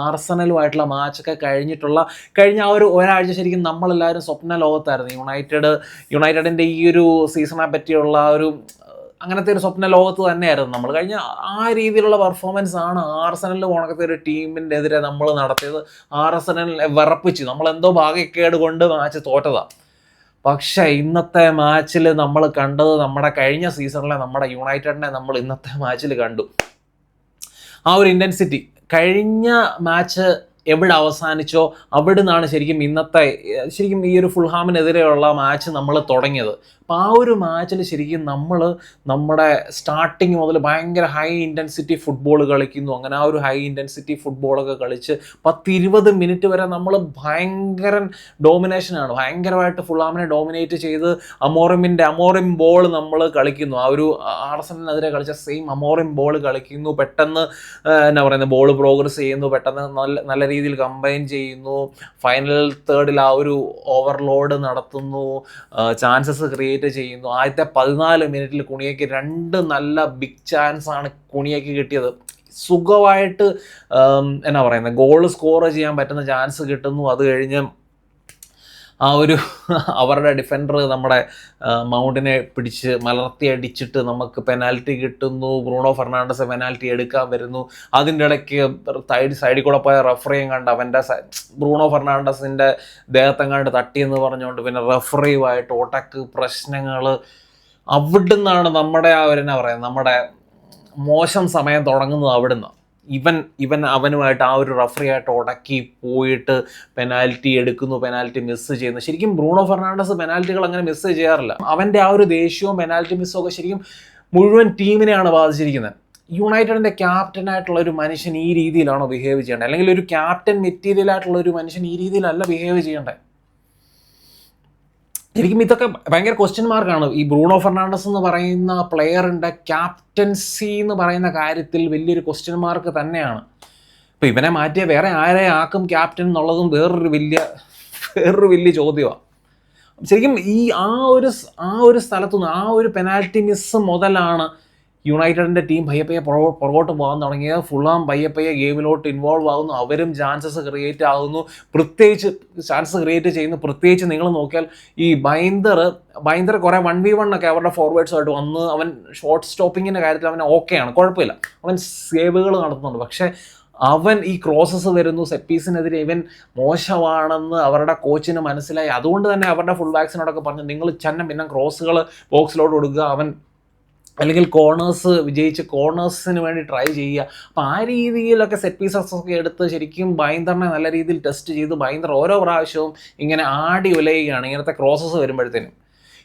ആർസണലുമായിട്ടുള്ള മാച്ചൊക്കെ കഴിഞ്ഞിട്ടുള്ള കഴിഞ്ഞ ആ ഒരു ഒരാഴ്ച ശരിക്കും നമ്മളെല്ലാവരും സ്വപ്ന ലോകത്തായിരുന്നു. യുണൈറ്റഡ് യുണൈറ്റഡിന്റെ ഈ ഒരു സീസണെ പറ്റിയുള്ള ഒരു അങ്ങനത്തെ ഒരു സ്വപ്ന ലോകത്ത് തന്നെയായിരുന്നു നമ്മൾ. കഴിഞ്ഞ ആ രീതിയിലുള്ള പെർഫോമൻസ് ആണ് ആർസനൽ പോണക്കത്തെ ഒരു ടീമിന്റെ എതിരെ നമ്മൾ നടത്തിയത്. ആർസണലിനെ വിറപ്പിച്ചു. നമ്മൾ എന്തോ ഭാഗ്യക്കേട് കൊണ്ട് മാച്ച് തോറ്റതാണ് പക്ഷേ ഇന്നത്തെ മാച്ചിൽ നമ്മൾ കണ്ടത് നമ്മുടെ കഴിഞ്ഞ സീസണിലെ നമ്മുടെ യുണൈറ്റഡിനെ നമ്മൾ ഇന്നത്തെ മാച്ചിൽ കണ്ടു. ആ ഒരു ഇന്റൻസിറ്റി കഴിഞ്ഞ മാച്ച് എവിടെ അവസാനിച്ചോ അവിടെ നിന്നാണ് ശരിക്കും ഇന്നത്തെ ശരിക്കും ഈ ഒരു ഫുൾഹാമിനെതിരെയുള്ള മാച്ച് നമ്മൾ തുടങ്ങിയത്. അപ്പോൾ ആ ഒരു മാച്ചിൽ ശരിക്കും നമ്മൾ നമ്മുടെ സ്റ്റാർട്ടിങ് മുതൽ ഭയങ്കര ഹൈ ഇന്റൻസിറ്റി ഫുട്ബോൾ കളിക്കുന്നു. അങ്ങനെ ആ ഒരു ഹൈ ഇന്റൻസിറ്റി ഫുട്ബോളൊക്കെ കളിച്ച് പത്തിരുപത് മിനിറ്റ് വരെ നമ്മൾ ഭയങ്കര ഡോമിനേഷനാണ് ഭയങ്കരമായിട്ട് ഫുൾഹാമിനെ ഡോമിനേറ്റ് ചെയ്ത് അമോറിമിന്റെ അമോറിം ബോൾ നമ്മൾ കളിക്കുന്നു. ആ ഒരു ആർസണലിനെതിരെ കളിച്ച സെയിം അമോറിം ബോൾ കളിക്കുന്നു. പെട്ടെന്ന് എന്നാ പറയുന്നത് ബോൾ പ്രോഗ്രസ് ചെയ്യുന്നു. പെട്ടെന്ന് നല്ല നല്ല രീതിയിൽ കമ്പൈൻ ചെയ്യുന്നു. ഫൈനൽ തേർഡിൽ ആ ഒരു ഓവർലോഡ് നടത്തുന്നു. ചാൻസസ് ക്രിയേറ്റ് ചെയ്യുന്നു. ആദ്യത്തെ പതിനാല് മിനിറ്റിൽ കുണിയയ്ക്ക് രണ്ട് നല്ല ബിഗ് ചാൻസ് ആണ് കുണിയയ്ക്ക് കിട്ടിയത്. സുഖമായിട്ട് എന്നാ പറയുന്നത് ഗോൾ സ്കോർ ചെയ്യാൻ പറ്റുന്ന ചാൻസ് കിട്ടുന്നു. അത് കഴിഞ്ഞ് ആ ഒരു അവരുടെ ഡിഫൻഡർ നമ്മുടെ മൗണ്ടിനെ പിടിച്ച് മലർത്തി അടിച്ചിട്ട് നമുക്ക് പെനാൽറ്റി കിട്ടുന്നു. ബ്രൂണോ ഫെർണാണ്ടസ് പെനാൽറ്റി എടുക്കാൻ വരുന്നു. അതിന്റെ ഇടയ്ക്ക് സൈഡ് സൈഡിൽ കൂടെ പോയ റഫറിയും കണ്ട് അവന്റെ ബ്രൂണോ ഫെർണാണ്ടസിന്റെ ദേഹത്തെങ്ങാണ്ട് തട്ടിയെന്ന് പറഞ്ഞുകൊണ്ട് പിന്നെ റഫറിയുമായിട്ട് ഒട്ടക്ക് പ്രശ്നങ്ങൾ അവിടുന്നാണ് നമ്മുടെ ആ ഒരു എന്നാ പറയുക നമ്മുടെ മോശം സമയം തുടങ്ങുന്നത് അവിടുന്ന്. ഇവൻ ഇവൻ അവനുമായിട്ട് ആ ഒരു റഫറി ആയിട്ട് ഉടക്കി പോയിട്ട് പെനാൽറ്റി എടുക്കുന്നു പെനാൽറ്റി മിസ് ചെയ്യുന്നു. ശരിക്കും ബ്രൂണോ ഫെർണാണ്ടസ് പെനാൽറ്റികൾ അങ്ങനെ മിസ് ചെയ്യാറില്ല. അവന്റെ ആ ഒരു ദേഷ്യവും പെനാൽറ്റി മിസ്സും ഒക്കെ ശരിക്കും മുഴുവൻ ടീമിനെയാണ് ബാധിച്ചിരിക്കുന്നത്. യുണൈറ്റഡിന്റെ ക്യാപ്റ്റനായിട്ടുള്ള ഒരു മനുഷ്യൻ ഈ രീതിയിലാണോ ബിഹേവ് ചെയ്യേണ്ടത്? അല്ലെങ്കിൽ ഒരു ക്യാപ്റ്റൻ മെറ്റീരിയൽ ആയിട്ടുള്ള ഒരു മനുഷ്യൻ ഈ രീതിയിലല്ല ബിഹേവ് ചെയ്യേണ്ടത്? ശരിക്കും ഇതൊക്കെ ഭയങ്കര ക്വസ്റ്റ്യൻ മാർക്കാണ് ഈ ബ്രൂണോ ഫെർണാണ്ടസ് എന്ന് പറയുന്ന പ്ലെയറിന്റെ ക്യാപ്റ്റൻസി എന്ന് പറയുന്ന കാര്യത്തിൽ വലിയൊരു ക്വസ്റ്റ്യൻ മാർക്ക് തന്നെയാണ്. ഇപ്പം ഇവനെ മാറ്റിയ വേറെ ആരെ ആക്കും ക്യാപ്റ്റൻ എന്നുള്ളതും വേറൊരു വലിയ വേറൊരു വലിയ ചോദ്യമാണ് ശരിക്കും ഈ ആ ഒരു ആ ഒരു സ്ഥലത്തുനിന്ന് ആ ഒരു പെനാൽറ്റി മിസ് മുതലാണ് യുണൈറ്റഡിന്റെ ടീം പയ്യെ പയ്യെ പുറകോ- പുറകോട്ട് പോകാൻ തുടങ്ങിയത് ഫുള്ളാം പയ്യെ ഗെയിമിലോട്ട് ഇൻവോൾവ് ആകുന്നു. അവരും ചാൻസസ് ക്രിയേറ്റ് ആകുന്നു. പ്രത്യേകിച്ച് ചാൻസസ് ക്രിയേറ്റ് ചെയ്യുന്നു. പ്രത്യേകിച്ച് നിങ്ങൾ നോക്കിയാൽ ഈ ബൈന്ദർ ബൈന്ദർ കുറേ വൺ വി വൺ ഒക്കെ അവരുടെ ഫോർവേഡ്സുമായിട്ട് വന്ന് അവൻ ഷോർട്ട് സ്റ്റോപ്പിങ്ങിന്റെ കാര്യത്തിൽ അവൻ ഓക്കെയാണ് കുഴപ്പമില്ല. അവൻ സേവുകൾ നടത്തുന്നുണ്ട്. പക്ഷേ അവൻ ഈ ക്രോസസ് വരുന്നു സെപ്പീസിനെതിരെ ഇവൻ മോശമാണെന്ന് അവരുടെ കോച്ചിന് മനസ്സിലായി. അതുകൊണ്ട് തന്നെ അവരുടെ ഫുൾ ബാക്സിനോടൊക്കെ പറഞ്ഞു നിങ്ങൾ ചെന്നം പിന്നെ ക്രോസുകൾ ബോക്സിലോട്ട് കൊടുക്കുക അവൻ അല്ലെങ്കിൽ കോർണേഴ്സ് വിജയിച്ച് കോർണേഴ്സിന് വേണ്ടി ട്രൈ ചെയ്യുക. അപ്പോൾ ആ രീതിയിലൊക്കെ സെറ്റ് പീസസ് ഒക്കെ എടുത്ത് ശരിക്കും ബൈന്ദറിനെ നല്ല രീതിയിൽ ടെസ്റ്റ് ചെയ്ത് ബൈന്ദർ ഓരോ പ്രാവശ്യവും ഇങ്ങനെ ആടി ഉലയുകയാണ്. ഇങ്ങനത്തെ ക്രോസസ് വരുമ്പോഴത്തേനും.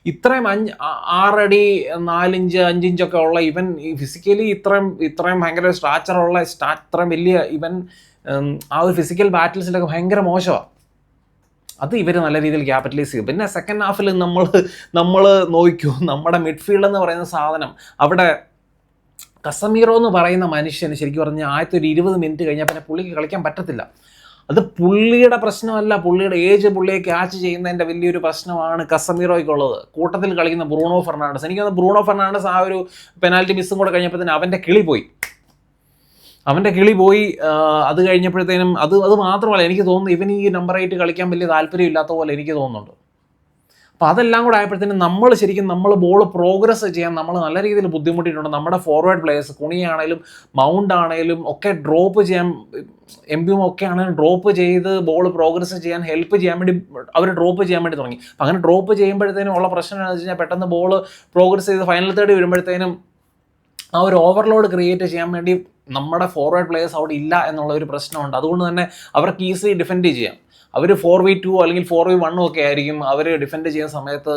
ഇത്രയും അഞ്ച് ആറടി നാലിഞ്ച് അഞ്ചിഞ്ചൊക്കെ ഉള്ള ഇവൻ ഈ ഫിസിക്കലി ഇത്രയും ഇത്രയും ഭയങ്കര സ്ട്രാച്ചറുള്ള സ്റ്റാ ഇത്രയും വലിയ ഇവൻ ആ ഒരു ഫിസിക്കൽ ബാറ്റിൽസിലൊക്കെ ഭയങ്കര മോശമാണ് അത് ഇവർ നല്ല രീതിയിൽ ക്യാപിറ്റലൈസ് ചെയ്യും. പിന്നെ സെക്കൻഡ് ഹാഫിൽ നമ്മൾ നമ്മൾ നോക്കൂ നമ്മുടെ മിഡ്ഫീൽഡ് എന്ന് പറയുന്ന സാധനം. അവിടെ കസമീറോ എന്ന് പറയുന്ന മനുഷ്യന് ശരിക്കും പറഞ്ഞാൽ ആദ്യത്തെ ഒരു ഇരുപത് മിനിറ്റ് കഴിഞ്ഞാൽ പിന്നെ പുള്ളിക്ക് കളിക്കാൻ പറ്റത്തില്ല. അത് പുള്ളിയുടെ പ്രശ്നമല്ല പുള്ളിയുടെ ഏജ് പുള്ളിയെ ക്യാച്ച് ചെയ്യുന്നതിന്റെ വലിയൊരു പ്രശ്നമാണ് കസമീറോയ്ക്കുള്ളത്. കൂട്ടത്തിൽ കളിക്കുന്ന ബ്രൂണോ ഫെർണാണ്ടസ്. എനിക്ക് തോന്നുന്നു ബ്രൂണോ ഫെർണാണ്ടസ് ആ ഒരു പെനാൽറ്റി മിസ്സും കൂടെ കഴിഞ്ഞപ്പോൾ തന്നെ അവന്റെ കിളി പോയി. അവന്റെ കിളി പോയി അത് കഴിഞ്ഞപ്പോഴത്തേനും അത് അത് മാത്രമല്ല എനിക്ക് തോന്നുന്നു ഇവൻ ഈ നമ്പർ എയ്റ്റ് കളിക്കാൻ വലിയ താല്പര്യമില്ലാത്ത പോലെ എനിക്ക് തോന്നുന്നുണ്ട്. അപ്പോൾ അതെല്ലാം കൂടെ ആയപ്പോഴത്തേനും നമ്മൾ ശരിക്കും നമ്മൾ ബോൾ പ്രോഗ്രസ് ചെയ്യാൻ നമ്മൾ നല്ല രീതിയിൽ ബുദ്ധിമുട്ടിയിട്ടുണ്ട്. നമ്മുടെ ഫോർവേഡ് പ്ലേയേഴ്സ് കുണിയാണേലും മൗണ്ട് ആണേലും ഒക്കെ ഡ്രോപ്പ് ചെയ്യാൻ എം പിയും ഒക്കെ ആണെങ്കിലും ഡ്രോപ്പ് ചെയ്ത് ബോൾ പ്രോഗ്രസ് ചെയ്യാൻ ഹെൽപ്പ് ചെയ്യാൻ വേണ്ടി അവർ ഡ്രോപ്പ് ചെയ്യാൻ വേണ്ടി തുടങ്ങി. അപ്പം അങ്ങനെ ഡ്രോപ്പ് ചെയ്യുമ്പോഴത്തേനും ഉള്ള പ്രശ്നം എന്താണെന്ന് വെച്ച് കഴിഞ്ഞാൽ പെട്ടെന്ന് ബോൾ പ്രോഗ്രസ് ചെയ്ത് ഫൈനൽ തേർഡ് വരുമ്പോഴത്തേനും ആ ഒരു ഓവർലോഡ് ക്രിയേറ്റ് ചെയ്യാൻ വേണ്ടി നമ്മുടെ ഫോർവേഡ് പ്ലേയേഴ്സ് അവിടെ ഇല്ല എന്നുള്ള ഒരു പ്രശ്നമുണ്ട്. അതുകൊണ്ട് തന്നെ അവർക്ക് ഈസി ഡിഫെൻഡ് ചെയ്യാം. അവർ ഫോർ വി ടു അല്ലെങ്കിൽ ഫോർ വി വണ്ണും ഒക്കെ ആയിരിക്കും അവർ ഡിഫെൻഡ് ചെയ്യുന്ന സമയത്ത്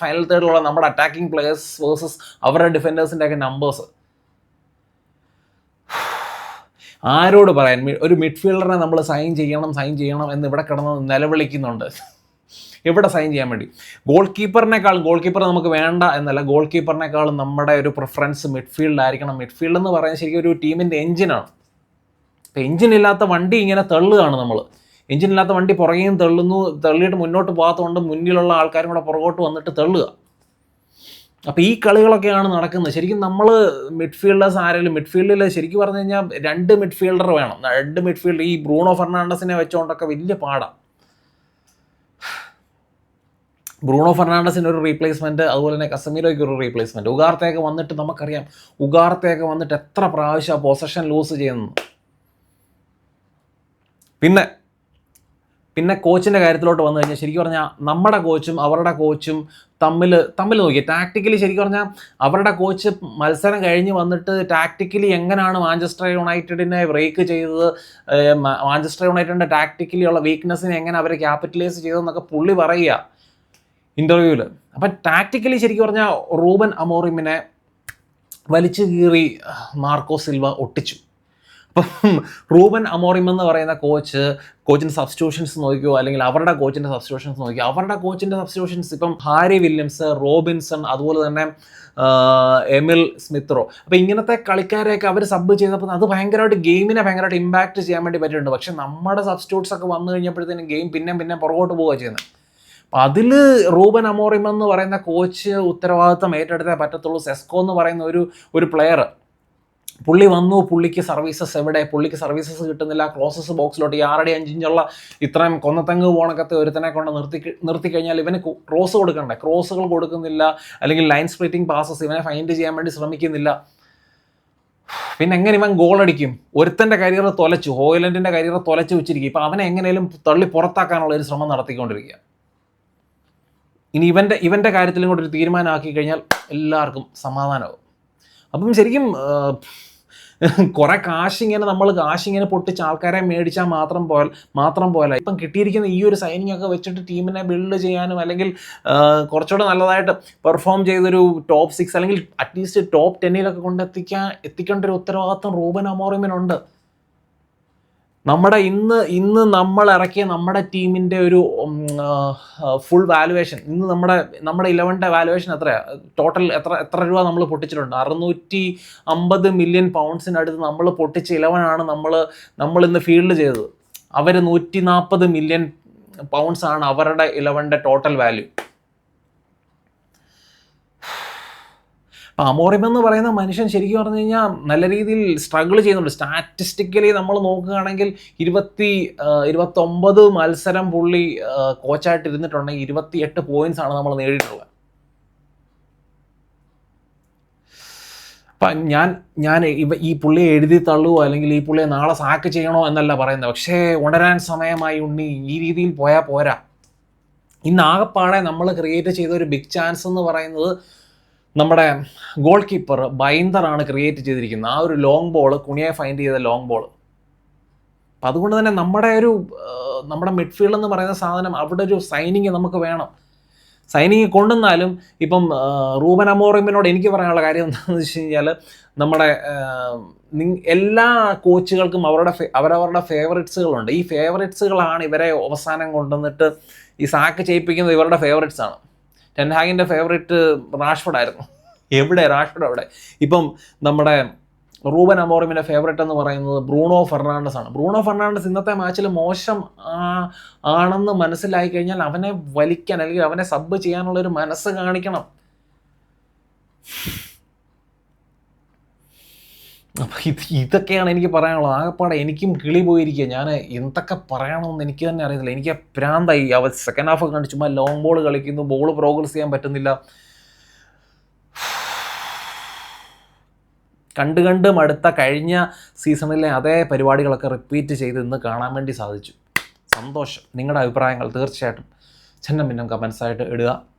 ഫൈനൽ തേർഡിലുള്ള നമ്മുടെ അറ്റാക്കിംഗ് പ്ലേയേഴ്സ് വേഴ്സസ് അവരുടെ ഡിഫൻഡേഴ്സിന്റെ ഒക്കെ നമ്പേഴ്സ് ആരോട് പറയാൻ? ഒരു മിഡ്ഫീൽഡറിനെ നമ്മൾ സൈൻ ചെയ്യണം സൈൻ ചെയ്യണം എന്ന് ഇവിടെ കിടന്ന് നിലവിളിക്കുന്നുണ്ട്. ഇവിടെ സൈൻ ചെയ്യാൻ വേണ്ടി? ഗോൾ കീപ്പറിനേക്കാൾ ഗോൾ കീപ്പർ നമുക്ക് വേണ്ട എന്നല്ല ഗോൾ കീപ്പറിനേക്കാളും നമ്മുടെ ഒരു പ്രിഫറൻസ് മിഡ്ഫീൽഡ് ആയിരിക്കണം. മിഡ്ഫീൽഡ് എന്ന് പറയുന്നത് ശരിക്കും ഒരു ടീമിന്റെ എഞ്ചിനാണ് ഇപ്പം എഞ്ചിൻ ഇല്ലാത്ത വണ്ടി ഇങ്ങനെ തള്ളുകയാണ് നമ്മൾ. എഞ്ചിൻ ഇല്ലാത്ത വണ്ടി പുറകെയും തള്ളുന്നു തള്ളിയിട്ട് മുന്നോട്ട് പോകാത്തതുകൊണ്ട് മുന്നിലുള്ള ആൾക്കാരും കൂടെ പുറകോട്ട് വന്നിട്ട് തള്ളുക. അപ്പോൾ ഈ കളികളൊക്കെയാണ് നടക്കുന്നത്. ശരിക്കും നമ്മൾ മിഡ്ഫീൽഡേഴ്സ് ആരെങ്കിലും മിഡ്ഫീൽഡിൽ ശരിക്കും പറഞ്ഞു കഴിഞ്ഞാൽ രണ്ട് മിഡ്ഫീൽഡർ വേണം. രണ്ട് മിഡ്ഫീൽഡ് ഈ ബ്രൂണോ ഫെർണാണ്ടസിനെ വെച്ചുകൊണ്ടൊക്കെ വലിയ പാടാണ് ബ്രൂണോ ഫെർണാണ്ടസിന് ഒരു റീപ്ലേസ്മെന്റ് അതുപോലെ തന്നെ കസമീരോയ്ക്ക് ഒരു റീപ്ലേസ്മെന്റ് ഉഗാർത്തയൊക്കെ വന്നിട്ട് നമുക്കറിയാം ഉഗാർത്തയൊക്കെ വന്നിട്ട് എത്ര പ്രാവശ്യം പൊസഷൻ ലൂസ് ചെയ്യുന്നു. പിന്നെ പിന്നെ കോച്ചിന്റെ കാര്യത്തിലോട്ട് വന്നു കഴിഞ്ഞാൽ ശരിക്കും പറഞ്ഞാൽ നമ്മുടെ കോച്ചും അവരുടെ കോച്ചും തമ്മിൽ തമ്മിൽ നോക്കി ടാക്ടിക്കലി ശരിക്കും പറഞ്ഞാൽ അവരുടെ കോച്ച് മത്സരം കഴിഞ്ഞ് വന്നിട്ട് ടാക്ടിക്കലി എങ്ങനെയാണ് മാഞ്ചസ്റ്റർ യുണൈറ്റഡിനെ ബ്രേക്ക് ചെയ്തത് മാഞ്ചസ്റ്റർ യുണൈറ്റഡിന്റെ ടാക്ടിക്കലി ഉള്ള വീക്ക്നെസ്സിനെ എങ്ങനെ അവർ ക്യാപിറ്റലൈസ് ചെയ്തതെന്നൊക്കെ പുള്ളി പറയുക. ഇന്റർവ്യൂവിൽ അപ്പം ടാക്റ്റിക്കലി ശരിക്കും പറഞ്ഞാൽ റൂബൻ അമോറിമിനെ വലിച്ചു കീറി മാർക്കോ സിൽവ ഒട്ടിച്ചു. അപ്പം റൂബൻ അമോറിം എന്ന് പറയുന്ന കോച്ച് കോച്ചിന്റെ സബ്സ്റ്റിറ്റ്യൂഷൻസ് നോക്കിയോ അല്ലെങ്കിൽ അവരുടെ കോച്ചിന്റെ സബ്സ്റ്റിറ്റ്യൂഷൻസ് നോക്കിയോ അവരുടെ കോച്ചിന്റെ സബ്സ്റ്റിറ്റ്യൂഷൻസ് ഇപ്പം ഹാരി വില്യംസ് റോബിൻസൺ അതുപോലെ തന്നെ എമിൽ സ്മിത്രോ. അപ്പോൾ ഇങ്ങനത്തെ കളിക്കാരെയൊക്കെ അവർ സബ് ചെയ്തപ്പോൾ അത് ഭയങ്കരമായിട്ട് ഗെയിമിനെ ഭയങ്കരമായിട്ട് ഇമ്പാക്റ്റ് ചെയ്യാൻ വേണ്ടി പറ്റിയിട്ടുണ്ട്. പക്ഷേ നമ്മുടെ സബ്സ്റ്റിറ്റ്യൂട്ട്സ് ഒക്കെ വന്നു കഴിഞ്ഞപ്പോഴത്തേനും ഗെയിം പിന്നെ പിന്നെ പുറകോട്ട് പോവുക ചെയ്യുന്നത്. അപ്പം അതിൽ റൂബൻ അമോറിം എന്ന് പറയുന്ന കോച്ച് ഉത്തരവാദിത്തം ഏറ്റെടുത്തേ പറ്റത്തുള്ളൂ. സെസ്കോ എന്ന് പറയുന്ന ഒരു ഒരു പ്ലെയർ പുള്ളി വന്നു പുള്ളിക്ക് സർവീസസ് എവിടെ? പുള്ളിക്ക് സർവീസസ് കിട്ടുന്നില്ല. ക്ലോസസ് ബോക്സിലോട്ട് ഈ ആറടി അഞ്ചിഞ്ചുള്ള ഇത്രയും കൊന്നത്തങ്ങ് പോണക്കത്തെ ഒരുത്തനെ കൊണ്ട് നിർത്തി നിർത്തി കഴിഞ്ഞാൽ ഇവന് ക്രോസ് കൊടുക്കണ്ടേ? ക്രോസുകൾ കൊടുക്കുന്നില്ല. അല്ലെങ്കിൽ ലൈൻ സ്പ്ലിറ്റിംഗ് പാസസ് ഇവനെ ഫൈൻഡ് ചെയ്യാൻ വേണ്ടി ശ്രമിക്കുന്നില്ല. പിന്നെ എങ്ങനെ ഇവൻ ഗോൾ അടിക്കും? ഒരുത്തന്റെ കരിയർ തൊലച്ചു. ഹോയിലൻഡിന്റെ കരിയർ തൊലച്ചു വെച്ചിരിക്കും. ഇപ്പം അവനെ എങ്ങനെയും തള്ളി പുറത്താക്കാനുള്ള ഒരു ശ്രമം നടത്തിക്കൊണ്ടിരിക്കുക ഇനി ഇവന്റെ ഇവന്റെ കാര്യത്തിലും കൂടെ ഒരു തീരുമാനമാക്കി കഴിഞ്ഞാൽ എല്ലാവർക്കും സമാധാനമാകും അപ്പം ശരിക്കും കുറെ കാശ് ഇങ്ങനെ നമ്മൾ കാശ് ഇങ്ങനെ പൊട്ടിച്ച് ആൾക്കാരെ മേടിച്ചാൽ മാത്രം പോൽ മാത്രം പോലെ ഇപ്പം കിട്ടിയിരിക്കുന്ന ഈ ഒരു സൈനിങ് ഒക്കെ വെച്ചിട്ട് ടീമിനെ ബിൽഡ് ചെയ്യാനും അല്ലെങ്കിൽ കുറച്ചുകൂടെ നല്ലതായിട്ട് പെർഫോം ചെയ്തൊരു ടോപ്പ് സിക്സ് അല്ലെങ്കിൽ അറ്റ്ലീസ്റ്റ് ടോപ്പ് ടെന്നിലൊക്കെ കൊണ്ടെത്തിക്കാൻ എത്തിക്കേണ്ട ഒരു ഉത്തരവാദിത്വം റൂബൻ അമോറിമിനുണ്ട്. നമ്മുടെ ഇന്ന് ഇന്ന് നമ്മൾ ഇറക്കിയ നമ്മുടെ ടീമിന്റെ ഒരു ഫുൾ വാലുവേഷൻ ഇന്ന് നമ്മുടെ നമ്മുടെ ഇലവന്റെ വാലുവേഷൻ എത്രയാണ് ടോട്ടൽ എത്ര എത്ര രൂപ നമ്മൾ പൊട്ടിച്ചിട്ടുണ്ട്? അറുന്നൂറ്റി അമ്പത് മില്യൺ പൗണ്ട്സിനടുത്ത് നമ്മൾ പൊട്ടിച്ച ഇലവനാണ് നമ്മൾ നമ്മൾ ഇന്ന് ഫീൽഡ് ചെയ്തത്. അവർ നൂറ്റി നാൽപ്പത് മില്യൺ പൗണ്ട്സാണ് അവരുടെ ഇലവന്റെ ടോട്ടൽ വാല്യൂ അപ്പം അമോറിം എന്ന് പറയുന്ന മനുഷ്യൻ ശരിക്കും പറഞ്ഞു കഴിഞ്ഞാൽ നല്ല രീതിയിൽ സ്ട്രഗിൾ ചെയ്യുന്നുണ്ട്. സ്റ്റാറ്റിസ്റ്റിക്കലി നമ്മൾ നോക്കുകയാണെങ്കിൽ ഇരുപത്തി ഇരുപത്തൊമ്പത് മത്സരം പുള്ളി കോച്ചായിട്ട് ഇരുന്നിട്ടുണ്ടെങ്കിൽ ഇരുപത്തിയെട്ട് പോയിന്റ്സ് ആണ് നമ്മൾ നേടിയിട്ടുള്ളത്. അപ്പം ഞാൻ ഞാൻ ഇവ ഈ പുള്ളിയെ എഴുതി തള്ളുവോ അല്ലെങ്കിൽ ഈ പുള്ളിയെ നാളെ സാക്ക് ചെയ്യണോ എന്നല്ല പറയുന്നത്. പക്ഷേ ഉണരാൻ സമയമായി ഉണ്ണി ഈ രീതിയിൽ പോയാൽ പോരാ. ഇന്ന് ആകപ്പാടെ നമ്മൾ ക്രിയേറ്റ് ചെയ്ത ഒരു ബിഗ് ചാൻസ് എന്ന് പറയുന്നത് നമ്മുടെ ഗോൾ കീപ്പർ ബൈന്ദറാണ് ക്രിയേറ്റ് ചെയ്തിരിക്കുന്നത്. ആ ഒരു ലോങ് ബോൾ കുണിയെ ഫൈൻഡ് ചെയ്ത ലോങ് ബോൾ അപ്പം അതുകൊണ്ട് തന്നെ നമ്മുടെ ഒരു നമ്മുടെ മിഡ്ഫീൽഡ് എന്ന് പറയുന്ന സാധനം അവിടെ ഒരു സൈനിങ് നമുക്ക് വേണം. സൈനിങ് കൊണ്ടുവന്നാലും ഇപ്പം റൂബൻ അമോറിമിനോട് എനിക്ക് പറയാനുള്ള കാര്യം എന്താണെന്ന് വെച്ച് കഴിഞ്ഞാൽ നമ്മുടെ എല്ലാ കോച്ചുകൾക്കും അവരുടെ അവരവരുടെ ഫേവറേറ്റ്സുകളുണ്ട് ഈ ഫേവറേറ്റ്സുകളാണ് ഇവരെ അവസാനം കൊണ്ടുവന്നിട്ട് ഈ സാക്ക് ചെയ്യിപ്പിക്കുന്നത് ഇവരുടെ ഫേവറേറ്റ്സാണ് ടെൻഹാഗിന്റെ ഫേവറേറ്റ് റാഷ്ഫോർഡ് ആയിരുന്നു. എവിടെ? റാഷ്ഫോർഡ് അവിടെ. ഇപ്പം നമ്മുടെ റൂബൻ അമോറിമിന്റെ ഫേവറേറ്റ് എന്ന് പറയുന്നത് ബ്രൂണോ ഫെർണാണ്ടസ് ആണ്. ബ്രൂണോ ഫെർണാണ്ടസ് ഇന്നത്തെ മാച്ചിൽ മോശം ആണെന്ന് മനസ്സിലായി കഴിഞ്ഞാൽ അവനെ വലിക്കാൻ അല്ലെങ്കിൽ അവനെ സബ് ചെയ്യാനുള്ള ഒരു മനസ്സ് കാണിക്കണം. അപ്പം ഇത് ഇതൊക്കെയാണ് എനിക്ക് പറയാനുള്ളത്. ആകെപ്പാടെ എനിക്കും കിളി പോയിരിക്കുക. ഞാൻ എന്തൊക്കെ പറയണമെന്ന് എനിക്ക് തന്നെ അറിയത്തില്ല. എനിക്ക് പ്രാന്തായി. അവ സെക്കൻഡ് ഹാഫ് ഒക്കെ ചുമ്മാ ലോങ് ബോൾ കളിക്കുന്നു. ബോൾ പ്രോഗ്രസ് ചെയ്യാൻ പറ്റുന്നില്ല. കണ്ട് കണ്ട് മടുത്ത കഴിഞ്ഞ സീസണിലെ അതേ പരിപാടികളൊക്കെ റിപ്പീറ്റ് ചെയ്ത് ഇന്ന് കാണാൻ വേണ്ടി സാധിച്ചു. സന്തോഷം. നിങ്ങളുടെ അഭിപ്രായങ്ങൾ തീർച്ചയായിട്ടും ചെന്നം പിന്നം കമൻസായിട്ട് ഇടുക.